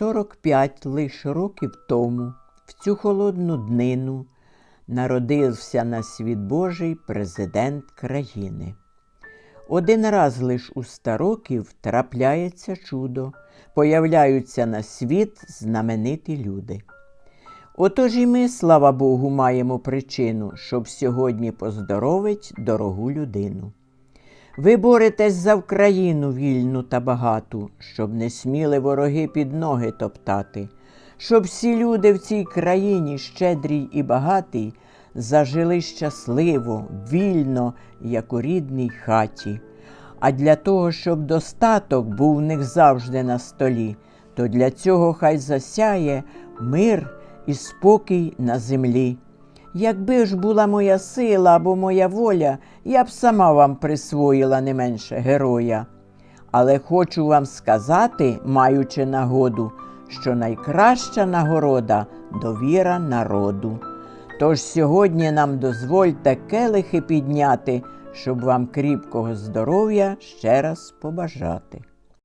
45 лиш років тому, в цю холодну днину, народився на світ Божий президент країни. Один раз лиш у ста років трапляється чудо, появляються на світ знамениті люди. Отож і ми, слава Богу, маємо причину, щоб сьогодні поздоровить дорогу людину. Ви боретесь за Вкраїну вільну та багату, щоб не сміли вороги під ноги топтати, щоб всі люди в цій країні, щедрій і багатій, зажили щасливо, вільно, як у рідній хаті. А для того, щоб достаток був в них завжди на столі, то для цього хай засяє мир і спокій на землі. Якби ж була моя сила або моя воля, я б сама вам присвоїла не менше героя. Але хочу вам сказати, маючи нагоду, що найкраща нагорода довіра народу. Тож сьогодні нам дозвольте келихи підняти, щоб вам кріпкого здоров'я ще раз побажати.